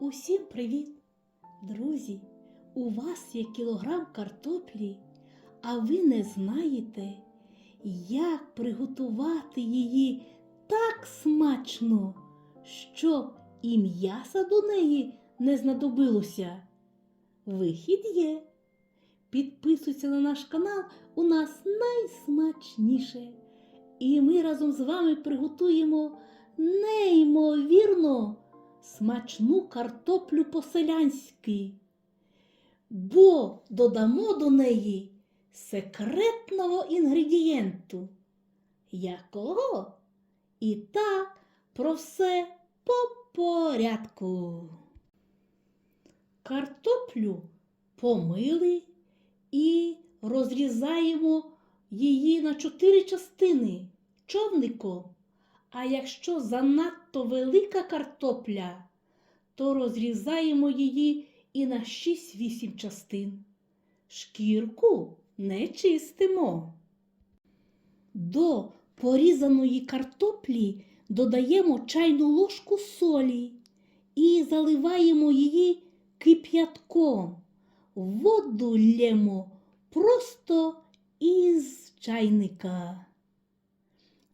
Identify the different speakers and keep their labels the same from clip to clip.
Speaker 1: Усім привіт! Друзі! У вас є кілограм картоплі, а ви не знаєте, як приготувати її так смачно, щоб і м'яса до неї не знадобилося. Вихід є. Підписуйся на наш канал, у нас найсмачніше. І ми разом з вами приготуємо неймовірно смачну картоплю по-селянськи, бо додамо до неї секретного інгредієнту. Якого? І так про все по порядку. Картоплю помили і розрізаємо її на чотири частини човником. А якщо занадто велика картопля, то розрізаємо її і на 6-8 частин. Шкірку не чистимо. До порізаної картоплі додаємо чайну ложку солі і заливаємо її кип'ятком. Воду лємо просто із чайника.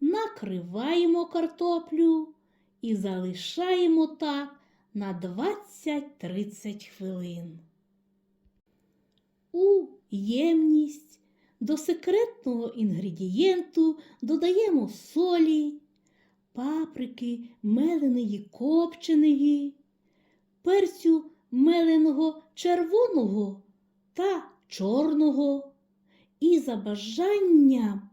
Speaker 1: Накриваємо картоплю і залишаємо так на 20-30 хвилин. У ємність до секретного інгредієнту додаємо солі, паприки меленої копченої, перцю меленого червоного та чорного і за бажанням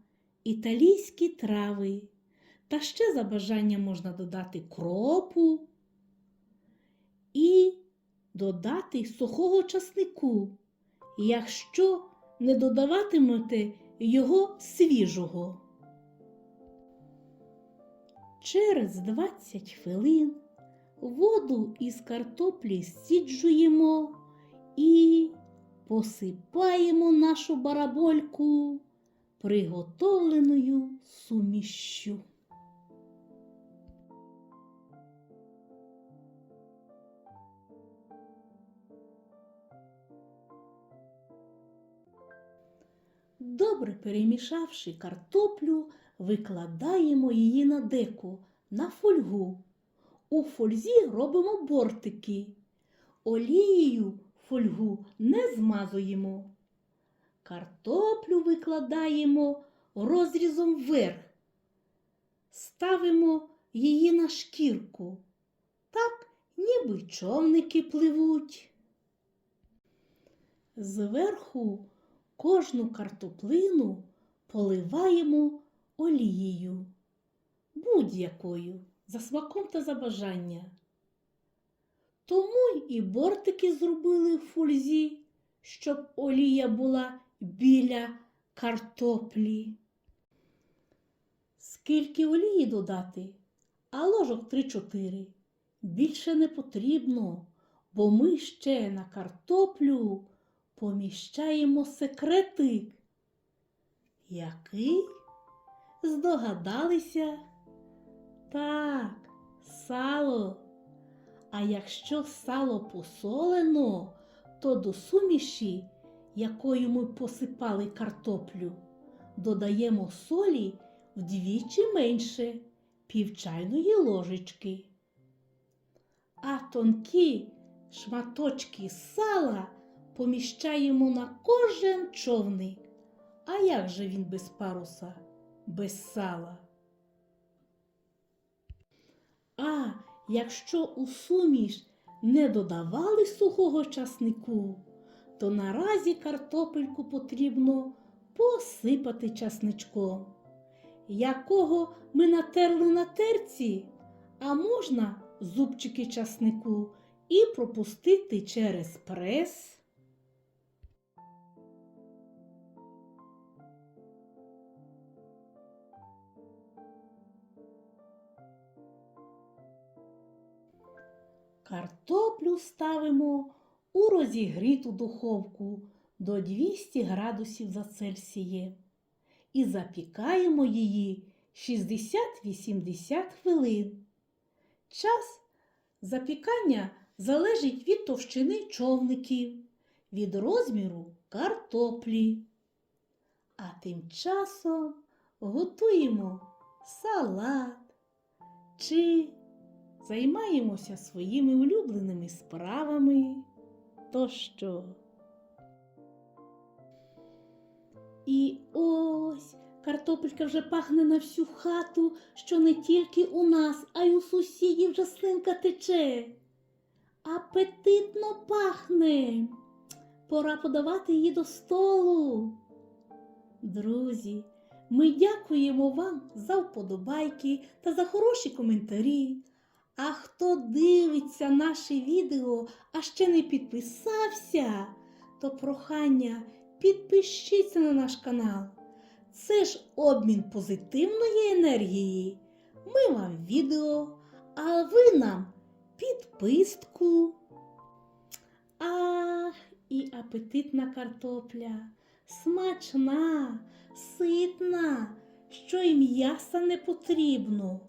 Speaker 1: італійські трави. Та ще за бажанням можна додати кропу і додати сухого часнику, якщо не додаватимете його свіжого. Через 20 хвилин воду із картоплі стіджуємо і посипаємо нашу барабольку приготовленою сумішшю. Добре перемішавши картоплю, викладаємо її на деку, на фольгу. У фользі робимо бортики. Олією фольгу не змазуємо. Картоплю викладаємо розрізом вверх. Ставимо її на шкірку. Так, ніби човники пливуть. Зверху кожну картоплину поливаємо олією, будь-якою, за смаком та за бажання. Тому і бортики зробили в фользі, щоб олія була біля картоплі. Скільки олії додати? А ложок 3-4. Більше не потрібно, бо ми ще на картоплю поміщаємо секретик. Який? Здогадалися? Так, сало. А якщо сало посолено, то до суміші, якою ми посипали картоплю, додаємо солі вдвічі менше пів чайної ложечки. А тонкі шматочки сала поміщаємо на кожен човник. А як же він без паруса, без сала? А якщо у суміш не додавали сухого часнику, то наразі картопельку потрібно посипати часничком, якого ми натерли на терці, а можна зубчики часнику і пропустити через прес. Картоплю ставимо у розігріту духовку до 200 градусів за Цельсієм і запікаємо її 60-80 хвилин. Час запікання залежить від товщини човників, від розміру картоплі. А тим часом готуємо салат чи займаємося своїми улюбленими справами тощо. І ось картопелька вже пахне на всю хату, що не тільки у нас, а й у сусідів вже слинка тече. Апетитно пахне. Пора подавати її до столу. Друзі, ми дякуємо вам за вподобайки та за хороші коментарі. А хто дивиться наше відео, а ще не підписався, то прохання підпишіться на наш канал. Це ж обмін позитивної енергії. Ми вам відео, а ви нам підписку. Ах, і апетитна картопля, смачна, ситна, що і м'яса не потрібно.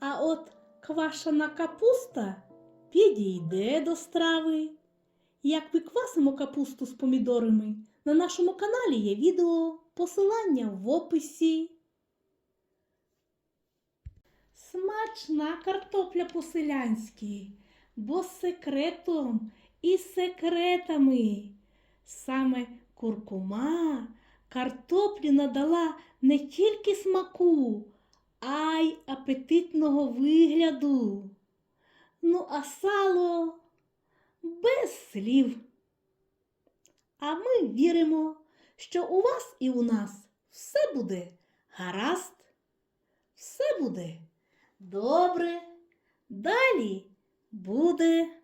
Speaker 1: А от квашена капуста підійде до страви. Як ми квасимо капусту з помідорами, на нашому каналі є відео, посилання в описі. Смачна картопля по-селянськи, бо з секретом і секретами. Саме куркума картоплі надала не тільки смаку, а й апетитного вигляду. Ну, а сало без слів. А ми віримо, що у вас і у нас все буде гаразд, все буде добре, далі буде